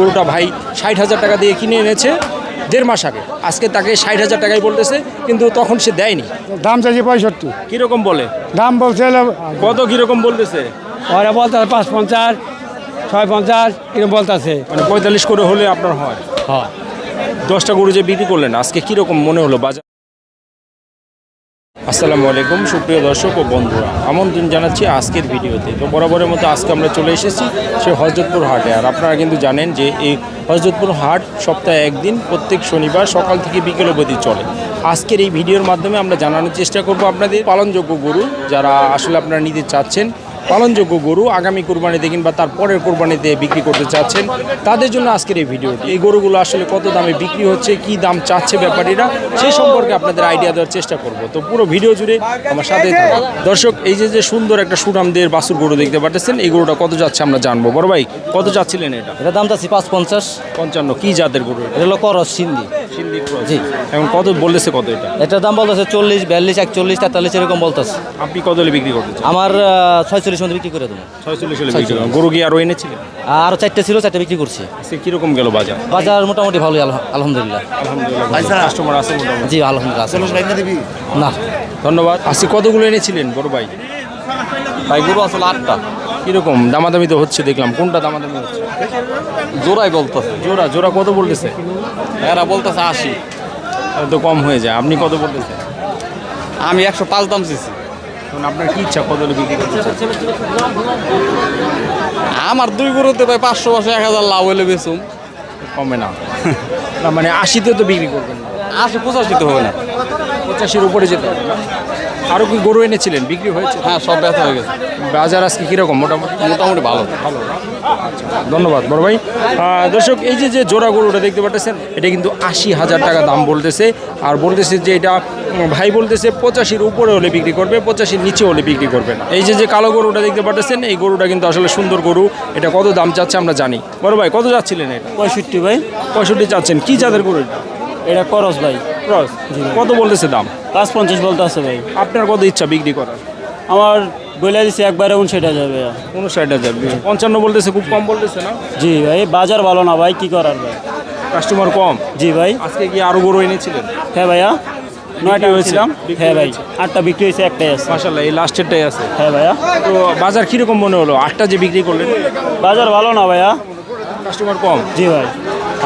গরুটা ভাই ষাট হাজার টাকা দিয়ে কিনে এনেছে দেড় মাস আগে। আজকে তাকে ষাট হাজার টাকাই বলতেছে কিন্তু তখন সে দেয়নি। দাম চাইছে পঁয়ষট্টি। কীরকম বলে? দাম বলছে কত কীরকম বলতেছে? ওরা বলতে পাঁচ পঞ্চাশ ছয় পঞ্চাশ এরকম বলতেছে। মানে পঁয়তাল্লিশ করে হলে আপনার হয়? হ্যাঁ। দশটা গরু যে বিক্রি করলেন আজকে কীরকম মনে হলো বাজার? আসসালামু আলাইকুম, সুপ্রিয় দর্শক ও বন্ধুরা, আমন্ত্রণ জানাচ্ছি আজকের ভিডিওতে। তো বরাবরের মতো আজকে আমরা চলে এসেছি সে হজরতপুর হাটে। আর আপনারা কিন্তু জানেন যে এই হজরতপুর হাট সপ্তাহে একদিন, প্রত্যেক শনিবার সকাল থেকে বিকেল অবধি চলে। আজকের এই ভিডিওর মাধ্যমে আমরা জানানোর চেষ্টা করব আপনাদের পালনযোগ্য গরু যারা আসলে আপনারা নিতে চাচ্ছেন পালনযোগ্য গরু আগামী কোরবানিতে কিংবা তার পরের কোরবানিতে বিক্রি করতে চাচ্ছেন তাদের জন্য আজকের এই ভিডিওটি। এই গরুগুলো আসলে কত দামে বিক্রি হচ্ছে কি দাম চাচ্ছে ব্যাপারীরা সে সম্পর্কে আপনাদের আইডিয়া দেওয়ার চেষ্টা করব। তো পুরো ভিডিও জুড়ে আমার সাথে দর্শক এই যে যে সুন্দর একটা সুনামদের বাসুর গরু দেখতে পাচ্ছেন এই গরুটা কত যাচ্ছে আমরা জানব। বড় ভাই কত যাচ্ছিলেন এটা? এটা দাম চাচ্ছি পাঁচ পঞ্চাশ পঞ্চান্ন কি জাতের গরু এটা? হলো করস সিন্ধি। জি। এখন কত বলতেছে কত এটা? এটার দাম বলতেছে চল্লিশ বিয়াল্লিশ একচল্লিশ তেতাল্লিশ এরকম বলতেছে। আপনি কত বিক্রি করতে চান? আমার ছয়চল্লিশ মধ্যে বিক্রি করে দেবো। ছয়চল্লিশ হলে বিক্রি করেন। গরু কি আরও এনেছিলেন আর চারটে ছিল চারটে বিক্রি করছি। আজকে কীরকম গেল বাজার? বাজার মোটামুটি ভালোই আলহা- আলহামদুলিল্লাহ। আলহামদুলিল্লাহ কাস্টমার আছে মোটামুটি। জি আলহামদুলিল্লাহ আছে। না। ধন্যবাদ। আজকে কতগুলো এনেছিলেন বড় ভাই? ভাই গরু আসলে আটটা। কীরকম? দামাদামি তো হচ্ছে দেখলাম। কোনটা দামাদামি হচ্ছে? জোড়াই বলতেছে। জোড়া জোড়া কত বলতেছে? এরা বলতেছে আশি। তাহলে তো কম হয়ে যায়। আপনি কত বলতেছেন? আমি একশো পাঁচ দাম চেয়েছি এখন আপনার কি ইচ্ছা? কদলে বিক্রি করতে আমার দুই গরুতে ভাই পাঁচশো পাঁচশো এক হাজার লাভ হলে বেচুম। কমে না। না মানে আশিতে তো বিক্রি করবেন আশি পঁচাশি তো হবে না। পঁচাশির উপরে যেতে হবে? আরও কি গরু এনেছিলেন? বিক্রি হয়েছে? হ্যাঁ সব ব্যথা হয়ে গেছে। বাজার আজকে কীরকম? মোটামুটি? মোটামুটি ভালো। ভালো। ধন্যবাদ বড় ভাই। দর্শক এই যে যে জোড়া গরুটা দেখতে পাচ্ছেন এটা কিন্তু আশি হাজার টাকা দাম বলতেছে। আর বলতেছে যে এটা ভাই বলতেছে পঁচাশির উপরে হলে বিক্রি করবে পঁচাশির নিচে হলে বিক্রি করবে না। এই যে যে কালো গরুটা দেখতে পাচ্ছেন এই গরুটা কিন্তু আসলে সুন্দর গরু। এটা কত দাম চাচ্ছে আমরা জানি। বড় ভাই কত যাচ্ছিলেন এটা? পঁয়ষট্টি ভাই। পঁয়ষট্টি চাচ্ছেন। কি জাতের গরু এটা? এটা করস ভাই। ক্রস কত বলতেছে দাম? পাঁচ পঞ্চাশ বলতে আছে ভাই। আপনার কত ইচ্ছা বিক্রি করার? আমার বলে দিচ্ছে একবারে উনষাট হাজার ভাই উনষাট হাজার পঞ্চান্ন বলতেছে খুব কম বলতেছে না? জি ভাই বাজার ভালো না ভাই কি করার ভাই? কাস্টমার কম? জি ভাই। আজকে কি আরও গরু এনেছিলেন? হ্যাঁ ভাইয়া নয়টা হয়েছিলাম হ্যাঁ ভাই আটটা বিক্রি হয়েছে একটাই আছে। মাসাল্লাহ এই লাস্টেরটাই আছে। হ্যাঁ ভাইয়া। তো বাজার কীরকম মনে হলো? আটটা যে বিক্রি করলেন? বাজার ভালো না ভাইয়া। কাস্টমার কম? জি ভাই।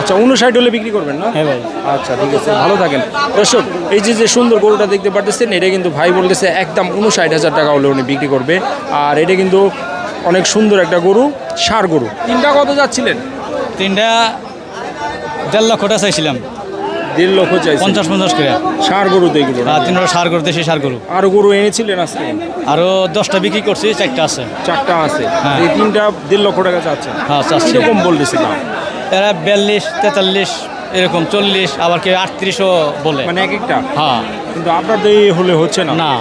আচ্ছা উনষাট হলে বিক্রি করবেন না? হ্যাঁ ভাই। আচ্ছা ঠিক আছে ভালো থাকেন। দর্শক এই যে যে সুন্দর গরুটা দেখতে পাচ্ছেন এটা কিন্তু ভাই বলতেছে একদম উনষাট হাজার টাকা হলে উনি বিক্রি করবে। আর এটা কিন্তু অনেক সুন্দর একটা গরু সার গরু। তিনটা কত যাচ্ছিলেন? তিনটা দেড় লক্ষ টাকা চাইছিলাম। দেড় লক্ষ চাই পঞ্চাশ পঞ্চাশ করে। সার গরু তো এগুলো আর তিনটা সার গরু দেশি সার গরু। আরও গরু এনেছিলেন আজকে? আরও দশটা বিক্রি করছি চারটা আছে। চারটা আছে। হ্যাঁ। এই তিনটা দেড় লক্ষ টাকা চাচ্ছেন। হ্যাঁ, চাচ্ছি। কীরকম বলতেছে দাম? এরা বিয়াল্লিশ তেতাল্লিশ এরকম চল্লিশ আবার কি আটত্রিশও বলে। মানে এক একটা? হ্যাঁ। কিন্তু আপনার তো এই হলে হচ্ছে না? না।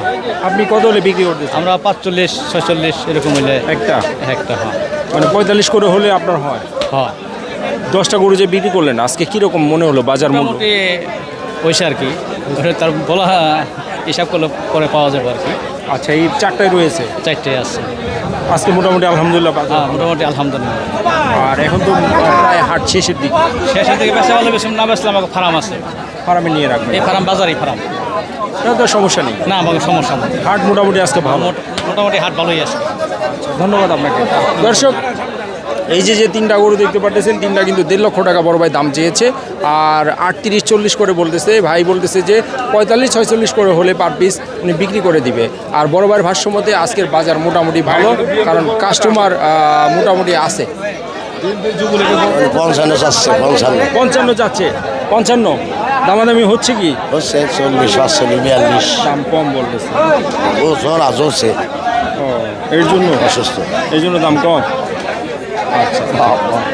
আপনি কত হলে বিক্রি করতেছেন? আমরা পাঁচচল্লিশ ছয়চল্লিশ এরকম হলে একটা? একটা হ্যাঁ। মানে পঁয়তাল্লিশ করে হলে আপনার হয়? হ্যাঁ। দশটা গরু যে বিক্রি করলেন আজকে কীরকম মনে হলো বাজার মূল্য? মোটামুটি পয়সা আর কি। ওটা তার বলা হিসাব করলে পরে পাওয়া যাবে আর কি। আচ্ছা এই চারটায় রয়েছে? চারটে আছে। আজকে মোটামুটি আলহামদুলিল্লাহ হ্যাঁ মোটামুটি আলহামদুলিল্লাহ। আর এখন তো প্রায় হাট শেষের দিক। শেষের দিকে বেশি ভালো বেশি না বেচলে আমাকে ফার্ম আছে। ফার্মে নিয়ে রাখবে এই ফার্ম বাজারই ফার্ম। তো সমস্যা নেই। না আমাকে সমস্যা নেই। হাট মোটামুটি আজকে ভালো। মোটামুটি হাট ভালোই আছে। ধন্যবাদ আপনাকে। দর্শক এই যে যে তিনটা গরু দেখতে পাচ্ছেন তিনটা কিন্তু দেড় লক্ষ টাকা বড় ভাই দাম চেয়েছে। আর আটত্রিশ চল্লিশ করে বলতেছে ভাই বলতেছে যে পঁয়তাল্লিশ ছয়চল্লিশ করে হলে পার পিস উনি বিক্রি করে দিবে। আর বড় ভাইয়ের ভাষ্য মতে আজকের বাজার মোটামুটি ভালো কারণ কাস্টমার মোটামুটি আছে। পঞ্চান্ন চাচ্ছে পঞ্চান্ন। পঞ্চান্ন যাচ্ছে। পঞ্চান্ন? দামাদামি হচ্ছে কি? হচ্ছে চল্লিশ পাঁচচল্লিশ বিয়াল্লিশ। দাম কম বলতেছে। ও চলা চলছে এর জন্য? অসুস্থ। এই জন্য দাম কম?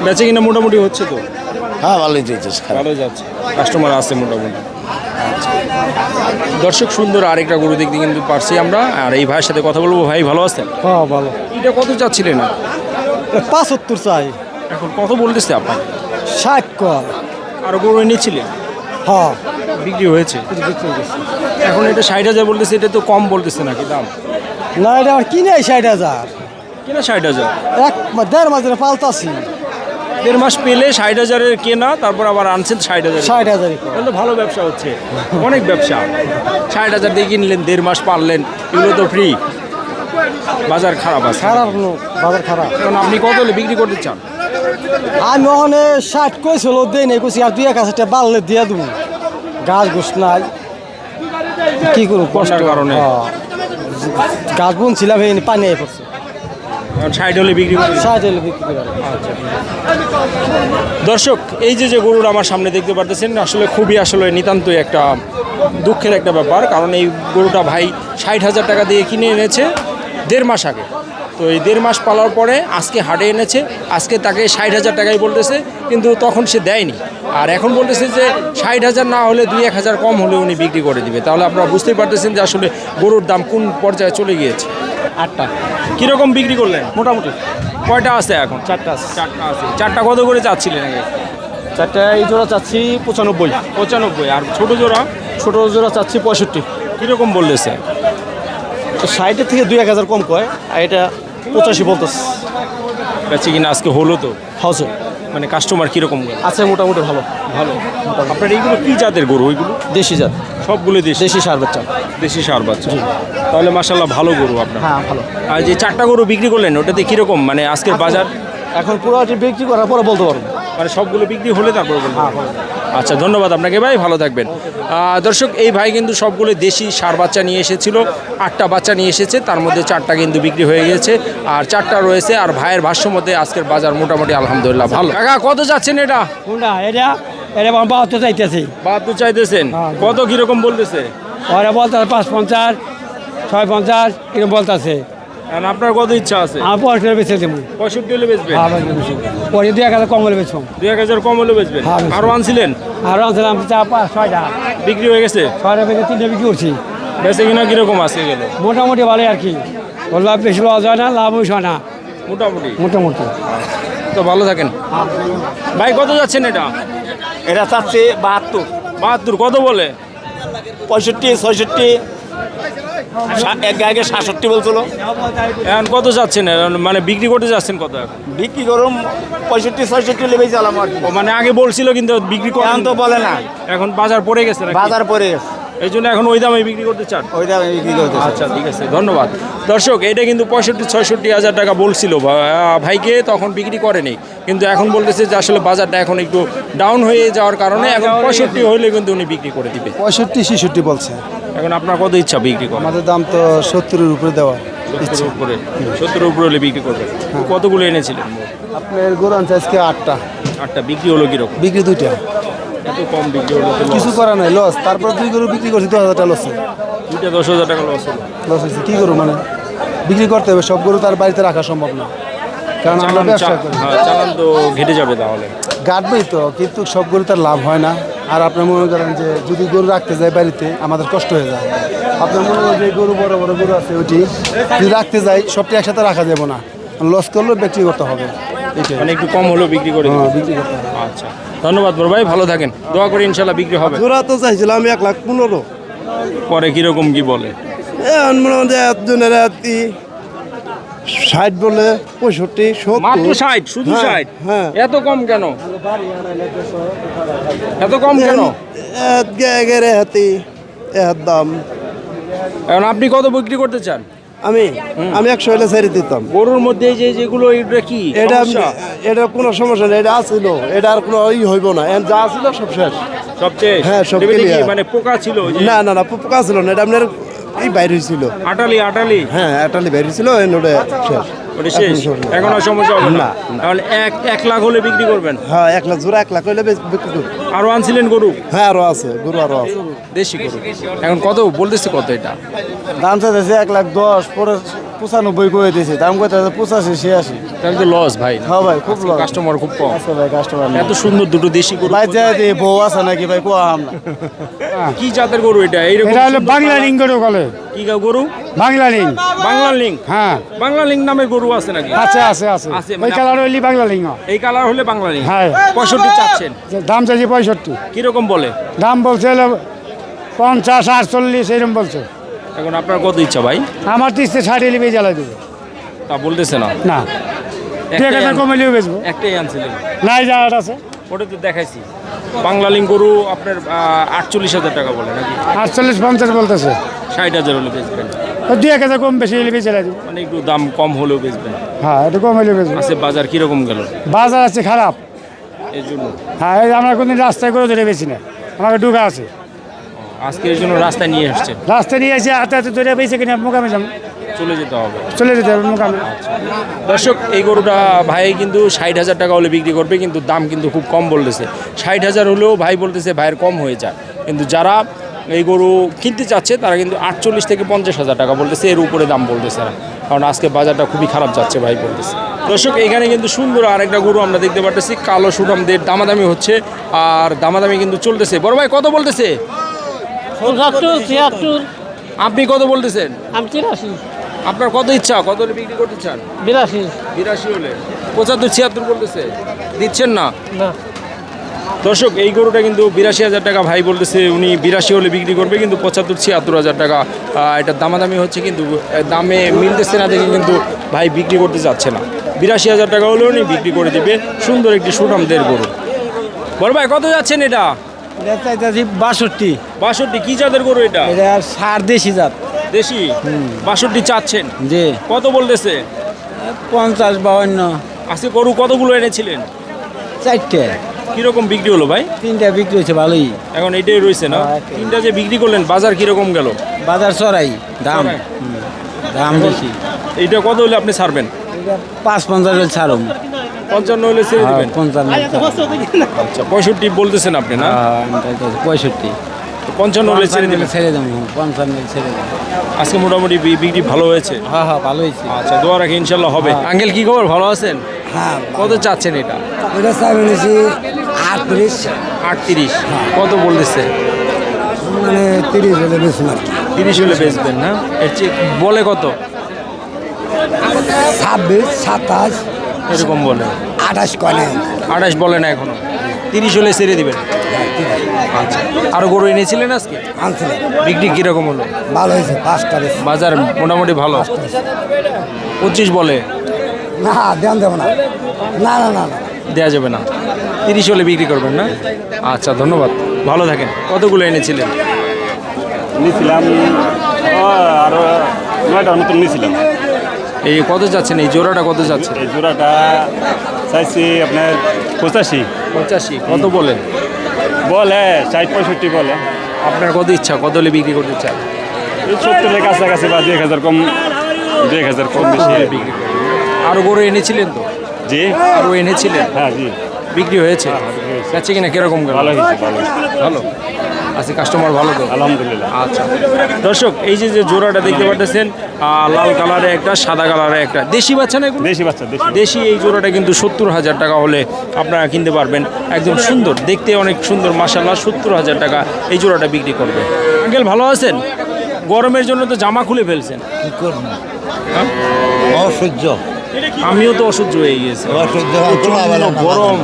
বেচে কিনা মোটামুটি হচ্ছে তো? হ্যাঁ ভালোই দিতেছে খারাপ ভালো যাচ্ছে। কাস্টমার আছে মোটামুটি। আচ্ছা। দর্শক সুন্দর আরেকটা গরু দেখতে কিন্তু পারছি আমরা। আর এই ভাইয়ের সাথে কথা বলব। ভাই ভালো আছেন? হ্যাঁ ভালো। এটা কত চাচ্ছিলেন না পাঁচাত্তর চাই। এখন কত বলতেছে আপনার? ষাট কর। আর গরু এনেছিলেন? হ্যাঁ। বিক্রি হয়েছে? এখন এটা ষাট হাজার বলতেছে এটা তো কম বলতেছে নাকি দাম? না এটা আমার কিনে ষাট হাজার। কিনা ষাট হাজার? এক দেড় মাসের পাল্টাছি দেড় মাস পেলে ষাট হাজারের কেনা তারপর আবার আনছেন ষাট হাজার ষাট তাহলে তো ভালো ব্যবসা হচ্ছে। অনেক ব্যবসা। ষাট হাজার দিয়ে কিনলেন দেড় মাস পারলেন এগুলো তো ফ্রি বাজার খারাপ আছে। খারাপ বাজার খারাপ। এখন আপনি কত হলে বিক্রি করতে চান? আমি ওখানে ষাট কইছিল দেই নাই কইছি আর দুই এক হাজারটা বাড়লে দিয়ে দেবো। গাছ গোস নাই। কি করব? কষ্ট বন্যার কারণে। হ্যাঁ। গাছ বুনছিলাম পানি পড়ছে ষাট হলে বিক্রি ষাট হলে বিক্রি করে দর্শক এই যে যে গরুর আমার সামনে দেখতে পারতেছেন আসলে খুবই আসলে নিতান্তই একটা দুঃখের একটা ব্যাপার কারণ এই গরুটা ভাই ষাট হাজার টাকা দিয়ে কিনে এনেছে দেড় মাস আগে। তো এই দেড় মাস পালার পরে আজকে হাটে এনেছে আজকে তাকে ষাট হাজার টাকাই বলতেছে কিন্তু তখন সে দেয়নি। আর এখন বলতেছে যে ষাট হাজার না হলে দুই এক হাজার কম হলে উনি বিক্রি করে দিবে। তাহলে আপনারা বুঝতেই পারতেছেন যে আসলে গরুর দাম কোন পর্যায়ে চলে গিয়েছে। আটটা। কীরকম বিক্রি করলেন? মোটামুটি। কয়টা আছে এখন? চারটা আছে। চারটা আছে। চারটা কত করে চাচ্ছিলেন আগে? চারটা এই জোড়া চাচ্ছি পঁচানব্বই। পঁচানব্বই। আর ছোটো জোড়া? ছোটো জোড়া চাচ্ছি পঁয়ষট্টি। কীরকম বললেছে তো ষাটের থেকে দুই এক হাজার কম কয় আর এটা পঁচাশি বলতেছে। বেচে কিনা আজকে হলো তো? হাউসে মানে কাস্টমার কীরকম? আছে মোটামুটি ভালো। ভালো। আপনার এইগুলো কী জাতের গরু ওইগুলো? দেশি জাত। সবগুলো দেশি। দেশি সার বাচ্চা। দেশি সার বাচ্চা। তাহলে মাসাল্লাহ ভালো গরু আপনার। হ্যাঁ ভালো। আর যে চারটা গরু বিক্রি করলেন ওটাতে কীরকম? মানে আজকের বাজার? এখন পুরো বিক্রি করার পরে বলতে পারব। মানে সবগুলো বিক্রি হলে তারপরে বলব। আচ্ছা ধন্যবাদ আপনাকে ভাই ভালো থাকবেন। দর্শক এই ভাই কিন্তু সবগুলো দেশি সার বাচ্চা নিয়ে এসেছিল আটটা বাচ্চা নিয়ে এসেছে তার মধ্যে চারটা কিন্তু বিক্রি হয়ে গেছে আর চারটা রয়েছে আর ভাইয়ের ভাষ্য মতে আজকের বাজার মোটামুটি আলহামদুলিল্লাহ ভালো। কাকা কত যাচ্ছেন এটা? এটা এটা বাহাত্তর চাইতেছি। বাহাত্তর চাইতেছেন? হ্যাঁ। কত কীরকম বলতেছে? ওরা বলতে পাঁচ পঞ্চাশ ছয় পঞ্চাশ এরকম বলতেছে। আপনার কত ইচ্ছা আছে? আমার পয়সা বেঁচে দেবো। পঁয়ষট্টি হলে বেচবেন? পরে দুই এক হাজার কম হলে বেচবো। দুই এক হাজার কম হলে বেচবেন? হ্যাঁ, বেচবো। আরও আনছিলেন? আর আনছিলাম চার পাঁচ ছয়টা। বিক্রি হয়ে গেছে? ছয়টা বেঁচে তিনটা বিক্রি করছি। বেচে কিনা কীরকম আছে গেল মোটামুটি ভালোই আর কি। ওর লাভ বেশি লস হয় না লাভ বেশি হয় না। মোটামুটি? মোটামুটি। তো ভালো থাকেন। ভাই কত যাচ্ছেন এটা? এটা চাচ্ছে বাহাত্তর। বাহাত্তর কত বলে? পঁয়ষট্টি ছয়ষট্টি। এক আগে সাতষট্টি বলছিল। এখন কত যাচ্ছেন? মানে বিক্রি করতে যাচ্ছেন কত বিক্রি করুম পঁয়ষট্টি ছয়ষট্টি লেবেই চালাম আর মানে আগে বলছিল কিন্তু বিক্রি করেন এখন তো বলে না। এখন বাজার পড়ে গেছে বাজার পরে গেছে। এই জন্য এখন ওই দামে বিক্রি করতে চান? ওইটা আমি বিক্রি করতে আচ্ছা ঠিক আছে ধন্যবাদ। দর্শক এটা কিন্তু পঁয়ষট্টি ছয়ষট্টি হাজার টাকা বলছিল। ভাইকে তখন বিক্রি করেনি। কিন্তু এখন বলতেছে যে আসলে বাজারটা এখন একটু ডাউন হয়ে যাওয়ার কারণে এখন পঁয়ষট্টি হলে কিন্তু উনি বিক্রি করে দিবে। পঁয়ষট্টি ছেষট্টি বলছে। এখন আপনার কত ইচ্ছা বিক্রি করার? আমাদের দাম তো সত্তরের উপরে দেওয়া সত্তরের উপরে। সত্তরের উপরে হলে বিক্রি করবে কতগুলো এনেছিলেন? আপনার গরু আনছে আজকে আটটা। আটটা। বিক্রি হলো কীরকম? বিক্রি দুইটা। এত কম বিক্রি হলো কিছু করা নাই লস তারপর দুই গরু বিক্রি করছি দু হাজার টাকা লস দুইটা দশ হাজার টাকা লস হলো। লস হয়েছে। কী করব মানে? বিক্রি করতে হবে সব গরু তার বাড়িতে রাখা সম্ভব না। কারণ আমরা ব্যবসা করি। হ্যাঁ, চালান তো ঘেটে যাবে তাহলে। গাটবেই তো কিন্তু সব গরু তার লাভ হয় না। আর আপনি মনে করেন যে যদি গরু রাখতে যায় বাড়িতে আমাদের কষ্ট হয়ে যায়। আপনার মনে করেন যে গরু বড় বড় গরু আছে ওইটি যদি রাখতে যাই সবটি একসাথে রাখা যাবে না। লস করলেও বিক্রি করতে হবে। এটাই। মানে একটু কম হলেও বিক্রি করে হ্যাঁ বিক্রি করতে হবে। আচ্ছা। ধন্যবাদ বড় ভাই ভালো থাকেন। দোয়া করি ইনশাল্লাহ বিক্রি হবে। জোড়া তো চাইছিলাম আমি এক লাখ পনেরো। পরে কীরকম কি বলে? এখন মনে হয় যে একজনের ষাট বলে পঁয়ষট্টি মাত্র ষাট শুধু হ্যাঁ, ষাট? হ্যাঁ। এত কম কেন? এত কম কেন? হাতি এর দাম। এখন আপনি কত বিক্রি করতে চান? আমি আমি একশো হলে ছেড়ে দিতাম। গরুর মধ্যে যে যেগুলো এটা কি? এটা এটা কোনো সমস্যা নেই এটা আসছিল এটা আর কোনো ই হইব না। এখন যা ছিল সব শেষ। সবচেয়ে হ্যাঁ, সব এবারে কি clear। মানে পোকা ছিল না না না পোকা ছিল না। এটা আপনার এই বাইরে হয়েছিল আটালি আটালি? হ্যাঁ এটালি বাইরে ছিল এখন ওটা শেষ। ওটা শেষ? এখন সমস্যা আর সমস্যা হবে না। তাহলে এক এক লাখ হলে বিক্রি করবেন? হ্যাঁ এক লাখ জোড়া এক লাখ বিক্রি আনছিলেন গরু? হ্যাঁ আরও আছে গরু আরও আছে। দেশি গরু। এখন কত বলতেছে কত এটা? দাম চাইতেছে এক লাখ দশ পরে পঁচানব্বই করে দিয়েছে দাম কইতেছে পঁচাশি ছিয়াশি। তাহলে তো লস ভাই। হ্যাঁ ভাই খুব লস কাস্টমার খুব কম। আছে ভাই কাস্টমার এত সুন্দর দুটো দেশি গরু ভাই যাই দিয়ে বউ আছে নাকি ভাই আমরা কি জাতের গরু এটা? এইরকম এটা হলো বাংলা গরু কি গরু? বাংলা লিঙ্ক বাংলা লিঙ্ক হ্যাঁ। বাংলা লিঙ্ক নামের গরু আছে নাকি? আছে আছে আছে। আছে, মানে কালার হইলি বাংলা লিঙ্ক এই কালার হলে বাংলা লিঙ্ক হ্যাঁ। চাচ্ছেন। দাম চাইছে পঁয়ষট্টি। কীরকম বলে? দাম বলছে হলো পঞ্চাশ আটচল্লিশ এরকম বলছে। এখন আপনার কত ইচ্ছা ভাই? আমার তিস্তে ষাট এলি জ্বালাই দেবে। তা বলতেছে না। না। এক হাজার কমাইলেও বেচবো। একটাই আনছিলেন নাই যা আছে ওটা তো দেখাইছি। বাংলালিং গরু আপনার আটচল্লিশ হাজার টাকা বলে নাকি? আটচল্লিশ পঞ্চাশ বলতেছে। ষাট হাজার হলে বেচবেন। তো দুই এক হাজার কম বেশি হলে বেঁচে দিব। মানে একটু দাম কম হলেও বেচবেন। হ্যাঁ একটু কমাইলেও বেচবো। আছে বাজার কীরকম গেল? বাজার আছে খারাপ। এই জন্য। হ্যাঁ এই আমরা কোনদিন রাস্তায় করে ধরে বেশি না। আমাকে ঢুকা আছে। আজকে এর জন্য রাস্তায় নিয়ে আসছেন। রাস্তায় নিয়ে এসে হাতে হাতে ধরে বেঁচে কিনে মোকামে যাব। চলে যেতে হবে। চলে যেতে হবে মোকামে। দর্শক এই গরুটা ভাই কিন্তু ষাট হাজার টাকা হলে বিক্রি করবে কিন্তু দাম কিন্তু খুব কম বলতেছে। ষাট হাজার হলেও ভাই বলতেছে ভাইয়ের কম হয়ে যায়। কিন্তু যারা এই গরু কিনতে চাচ্ছে তারা কিন্তু আটচল্লিশ থেকে পঞ্চাশ হাজার টাকা বলতেছে এর উপরে দাম বলতেছে না কারণ আজকে বাজারটা খুবই খারাপ যাচ্ছে ভাই বলতেছে। দর্শক এখানে কিন্তু সুন্দর আরেকটা গরু আমরা দেখতে পারতেছি কালো সুটামদের দামাদামি হচ্ছে আর দামাদামি কিন্তু চলতেছে। বড় ভাই কত বলতেছে? আপনি কত বলতেছেন? আমি তিরাশি। আপনার কত ইচ্ছা? কত হলে বিক্রি করতে চান? বিরাশি। বিরাশি হলে। পঁচাত্তর ছিয়াত্তর বলতেছে। দিচ্ছেন না? না। দর্শক এই গরুটা কিন্তু বিরাশি হাজার টাকা ভাই বলতেছে উনি বিরাশি হলে বিক্রি করবে কিন্তু পঁচাত্তর ছিয়াত্তর হাজার টাকা এটা দামাদামি হচ্ছে কিন্তু দামে মিলতেছে না দেখে কিন্তু ভাই বিক্রি করতে যাচ্ছে না। বিরাশি হাজার টাকা হলেও উনি বিক্রি করে দেবে সুন্দর একটি সুনামদের গরু। বড় ভাই কত যাচ্ছেন এটা? এটা বাষট্টি। বাষট্টি কি জাতের গরু এটা? এটা সার দেশি জাত। দেশি? বাষট্টি চাচ্ছেন। যে কত বলতেছে? পঞ্চাশ বাউন্ন। আজকে গরু কতগুলো এনেছিলেন? চারটে। কীরকম বিক্রি হলো ভাই? তিনটা বিক্রি হয়েছে ভালোই। এখন এটাই রয়েছে না? হ্যাঁ, তিনটা যে বিক্রি করলেন বাজার কীরকম গেল? বাজার চড়াই দাম। দাম বেশি। এইটা কত হলে আপনি ছাড়বেন? পাঁচ পঞ্চাশ হলে ছাড়ুম। পঞ্চান্ন হলে ছেড়ে হ্যাঁ, দিবেন? পঞ্চান্ন আচ্ছা পঁয়ষট্টি বলতেছেন আপনি না? হ্যাঁ, পঁয়ষট্টি। পঞ্চান্ন হলে ছেড়ে পঞ্চান্ন দিবেন হলে ছেড়ে দেবো পঞ্চান্ন হলে ছেড়ে দেবো। আজকে মোটামুটি বিক্রি ভালো হয়েছে? হ্যাঁ হ্যাঁ ভালো হয়েছে। আচ্ছা দোয়া রাখি ইনশাল্লাহ হবে। আঙ্কেল কি খবর? ভালো আছেন? হ্যাঁ কত চাচ্ছেন এটা? আটত্রিশ। আটত্রিশ। কত বলতেছে? মানে তিরিশ হলে তিরিশ হলে বেচবেন না? এর চেয়ে বলে কত? ছাব্বিশ সাতাশ। এরকম বলে। আঠাশ কনে আঠাশ বলে না এখনও। তিরিশ হলে ছেড়ে দিবেন। আচ্ছা আরও গরু এনেছিলেন আজকে? আনছিলাম বিক্রি কীরকম হলো? ভালো হয়েছে পাঁচটা বেশি। বাজার মোটামুটি ভালো? পঁচিশ বলে? না দেন দেবো না। না না না না। দেওয়া যাবে না। তিরিশ হলে বিক্রি করবেন না? আচ্ছা ধন্যবাদ। ভালো থাকেন। কতগুলো এনেছিলেন? নিয়েছিলাম আরও নয়টার মতন নিয়েছিলাম এই কত যাচ্ছেন? এই জোড়াটা কত যাচ্ছে? এই জোড়াটা চাইছি আপনার পঁচাশি। পঁচাশি। কত বলেন বলে ষাট পঁয়ষট্টি বলে। আপনার কত ইচ্ছা? কত হলে বিক্রি করতে চান? এই সত্তরের কাছাকাছি বা দু এক হাজার কম দু এক হাজার কম বেশি বিক্রি আরও গরু এনেছিলেন তো? জি। আরও এনেছিলেন? হ্যাঁ জি। বিক্রি হয়েছে? যাচ্ছে কিনা কীরকম ভালো হয়েছে ভালো হয়েছে। ভালো। আছে কাস্টমার ভালো তো? আলহামদুলিল্লাহ। আচ্ছা। দর্শক এই যে যে জোড়াটা দেখতে পাচ্ছেন লাল কালারে একটা সাদা কালারে একটা। দেশি বাচ্চা না দেশি বাচ্চা দেশি। দেশি এই জোড়াটা কিন্তু সত্তর হাজার টাকা হলে আপনারা কিনতে পারবেন। একদম সুন্দর দেখতে অনেক সুন্দর মাসাল্লাহ সত্তর হাজার টাকা এই জোড়াটা বিক্রি করবে। আঙ্কেল ভালো আছেন? গরমের জন্য তো জামা খুলে ফেলছেন। কি করব? হ্যাঁ? অসহ্য। আমিও তো অসহ্য হয়ে গিয়েছি। অসহ্য প্রচণ্ড গরম।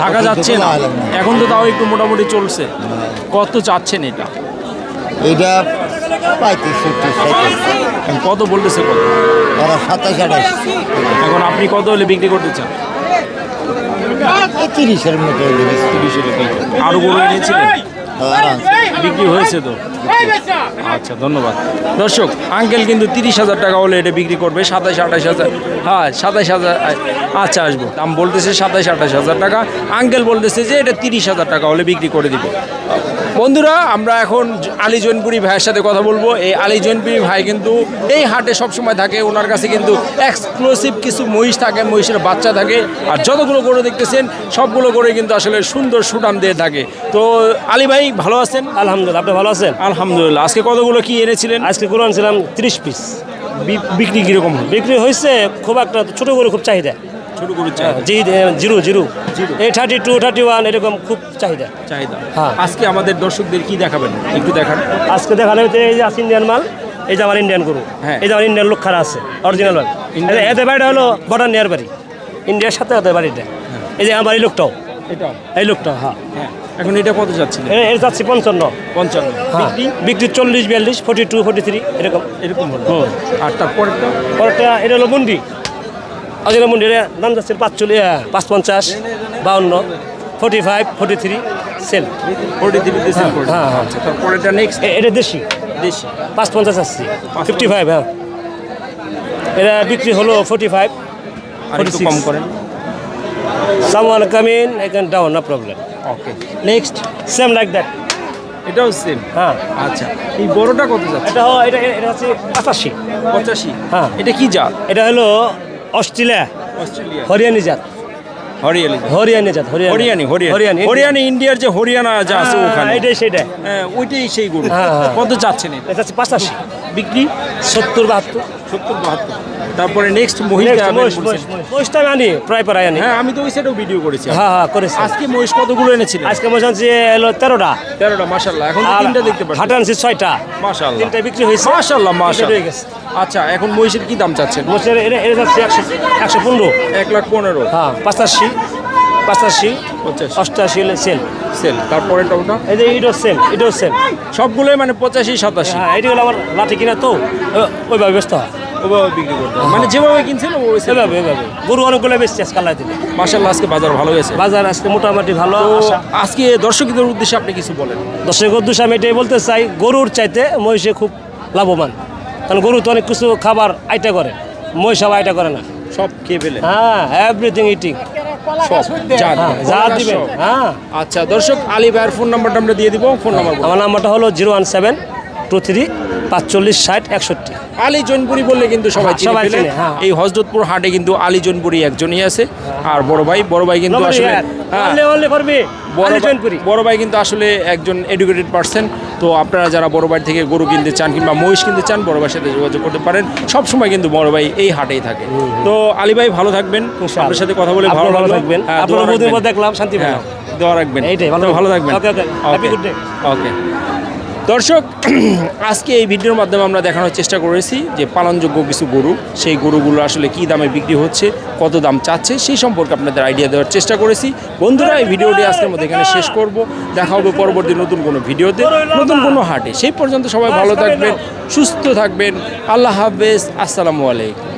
থাকা যাচ্ছে না। এখন তো তাও একটু মোটামুটি চলছে। কত চাচ্ছেন এটা? এটা কত বলতেছে কত? ওরা সাতাশ আঠাশ। এখন আপনি কত হলে বিক্রি করতে চান? তিরিশের মতো তিরিশের। আরও গরু এনেছিলেন? বিক্রি হয়েছে তো? আচ্ছা ধন্যবাদ। দর্শক আঙ্কেল কিন্তু তিরিশ হাজার টাকা হলে এটা বিক্রি করবে, সাতাশ, আঠাশ হাজার। হ্যাঁ সাতাশ হাজার আচ্ছা আসব। দাম বলতেছে সাতাশ, আঠাশ হাজার টাকা। আঙ্কেল বলতেছে যে এটা তিরিশ হাজার টাকা হলে বিক্রি করে দিব। বন্ধুরা, আমরা এখন আলী জৈনপুরি ভাইয়ের সাথে কথা বলব। এই আলী জৈনপুরি ভাই কিন্তু এই হাটে সবসময় থাকে। ওনার কাছে কিন্তু এক্সক্লুসিভ কিছু মহিষ থাকে, মহিষের বাচ্চা থাকে। আর যতগুলো গরু দেখতেছেন, সবগুলো গরু কিন্তু আসলে সুন্দর সুটাম দিয়ে থাকে। তো আলী ভাই ভালো আছেন? আলহামদুলিল্লাহ আপনি ভালো আছেন? আলহামদুলিল্লাহ। আজকে কতগুলো কি এনেছিলেন? আজকে গরু আনছিলাম ত্রিশ পিস বিক্রি কীরকম? বিক্রি হয়েছে খুব একটা ছোট গরু খুব চাহিদা। ছোট গরু চাহিদা? জি জিরো জিরো। এই থার্টি টু থার্টি ওয়ান এরকম খুব চাহিদা। চাহিদা। হ্যাঁ। আজকে আমাদের দর্শকদের কি দেখাবেন? একটু দেখান। আজকে দেখানো এই যে ইন্ডিয়ান মাল এই যে আমার ইন্ডিয়ান গরু। হ্যাঁ। এই যে আমার ইন্ডিয়ান লোক খারা আছে অরিজিনাল মাল। এদের বাড়িটা হলো বর্ডার নেয়ার বাড়ি ইন্ডিয়ার সাথে বাড়িটা। এই যে আমার বাড়ির লোকটাও। এই লোকটা হ্যাঁ। হ্যাঁ। এখন এটা কত যাচ্ছিলেন? এ- এর যাচ্ছে পঞ্চান্ন। পঞ্চান্ন। হ্যাঁ। বিক্রি বিক্রি চল্লিশ বিয়াল্লিশ ফোর্টি টু ফোর্টি থ্রি এরকম। এরকম হলো। আর তারপরেরটা পরেরটা? এটা হলো মুন্ডি। অজিলা মন্দিরে দাম যাচ্ছে পাঁচচল্লিশ পাঁচ পঞ্চাশ বাউন্ন forty five forty three sell forty সেল হ্যাঁ, হ্যাঁ, হ্যাঁ। তারপরে এটা নেক্সট এটা দেশি। দেশি। পাঁচ পঞ্চাশ আসছি। ফিফটি ফাইভ হ্যাঁ। এটা বিক্রি হলো ফোর্টি ফাইভ আর একটু কম করেন। Someone come in I down না problem okay next same like that এটাও সেম হ্যাঁ। আচ্ছা এই বড়টা কত যাচ্ছে? এটা এটা এটা হচ্ছে পঁচাশি। পঁচাশি? হ্যাঁ। এটা কি জাত? এটা হলো অস্ট্রেলিয়া। অস্ট্রেলিয়া। হরিয়ানি জাত। হরিয়ালি হরিয়ানি জাত হরিয়ানি। হরিয়ানি হরিয়ানি। হরিয়ানি ইন্ডিয়ার যে হরিয়ানা যা আছে হ্যাঁ, ওখানে। এটাই সেটাই। হ্যাঁ, ওইটাই সেই গরু। হ্যাঁ, হ্যাঁ। কত যাচ্ছেন এটা হচ্ছে পঁচাশি। বিক্রি? সত্তর বাহাত্তর। সত্তর বাহাত্তর। তারপরে নেক্সট মহিলা মহিষটা আনি প্রায় প্রায় আনি। হ্যাঁ আমি তো ওই সাইডেও ভিডিও করেছি হ্যাঁ হ্যাঁ করেছি। আজকে মহিষ কতগুলো এনেছিলেন? আজকে মনে হচ্ছে এলো তেরোটা। তেরোটা মাসাল্লাহ এখন তিনটা দেখতে পাচ্ছি। হাটে আনছি ছয়টা। মাসাল্লাহ তিনটা বিক্রি হয়েছে। মাসাল্লাহ তিনটা মাসাল্লাহ রয়ে গেছে। আচ্ছা এখন মহিষের কি দাম চাচ্ছেন? মোষের এটা এটা যাচ্ছে একশো একশো পনেরো। এক লাখ পনেরো। হ্যাঁ পাঁচাশি পাঁচাশি অষ্টাশি সেল সেল তারপরে ওটা? এই যে এটাও সেম এটাও সেম সবগুলোই মানে পঁচাশি সাতাশি। হ্যাঁ এটি হলো আমার লাঠি কিনা তো ওইভাবে ব্যস্ত হয়। ওভাবে বিক্রি করতে হবে। মানে যেভাবে কিনছেন ওই গরু অনেকগুলো বেশি আজকে আল্লাহ দিলে মাসাল্লাহ আজকে বাজার ভালো বাজার আজকে মোটামুটি ভালো। তো আশা আজকে দর্শকদের উদ্দেশ্যে আপনি কিছু বলেন। দর্শক উদ্দেশ্যে আমি এটাই বলতে চাই গরুর চাইতে মহিষে খুব লাভবান। কারণ গরু তো অনেক কিছু খাবার আইটা করে মহিষ আবার আইটা করে না। সব খেয়ে ফেলে। হ্যাঁ এভরিথিং ইটিং সব যা হ্যাঁ যা দিবেন হ্যাঁ। আচ্ছা দর্শক আলী ভাইয়ের ফোন নাম্বারটা আমরা দিয়ে দিব ফোন নাম্বার আমার নাম্বারটা হলো zero one seven two three পাঁচচল্লিশ ষাট একষট্টি। আলী জৈনপুরি বললে কিন্তু সবাই হ্যাঁ, সবাই। হ্যাঁ। এই হজরতপুর হাটে কিন্তু আলী জৈনপুরি একজনই আছে। আর বড় ভাই বড় ভাই কিন্তু আসলে হ্যাঁ, বড় ভাই- কিন্তু আসলে একজন এডুকেটেড পার্সন তো আপনারা যারা বড় ভাই থেকে গরু কিনতে চান কিংবা মহিষ কিনতে চান বড় ভাইয়ের সাথে যোগাযোগ করতে পারেন। সব সময় কিন্তু বড় ভাই এই হাটেই থাকে। তো আলী ভাই ভালো থাকবেন। আপনার সাথে কথা বলে ভালো ভালো থাকবেন। দেখলাম শান্তি দোয়া রাখবেন। এইটাই, ভালো ভালো থাকবেন। day. ওকে দর্শক, আজকে এই ভিডিওর মাধ্যমে আমরা দেখানোর চেষ্টা করেছি যে পালনযোগ্য কিছু গরু, সেই গরুগুলো আসলে কি দামে বিক্রি হচ্ছে, কত দাম চাচ্ছে, সেই সম্পর্কে আপনাদের আইডিয়া দেওয়ার চেষ্টা করেছি। বন্ধুরা, এই ভিডিওটি আজকের মধ্যে এখানে শেষ করব। দেখা হবে পরবর্তী নতুন কোনো ভিডিওতে, নতুন কোনো হাটে। সেই পর্যন্ত সবাই ভালো থাকবেন, সুস্থ থাকবেন। আল্লাহ হাফেজ, আসসালামু আলাইকুম।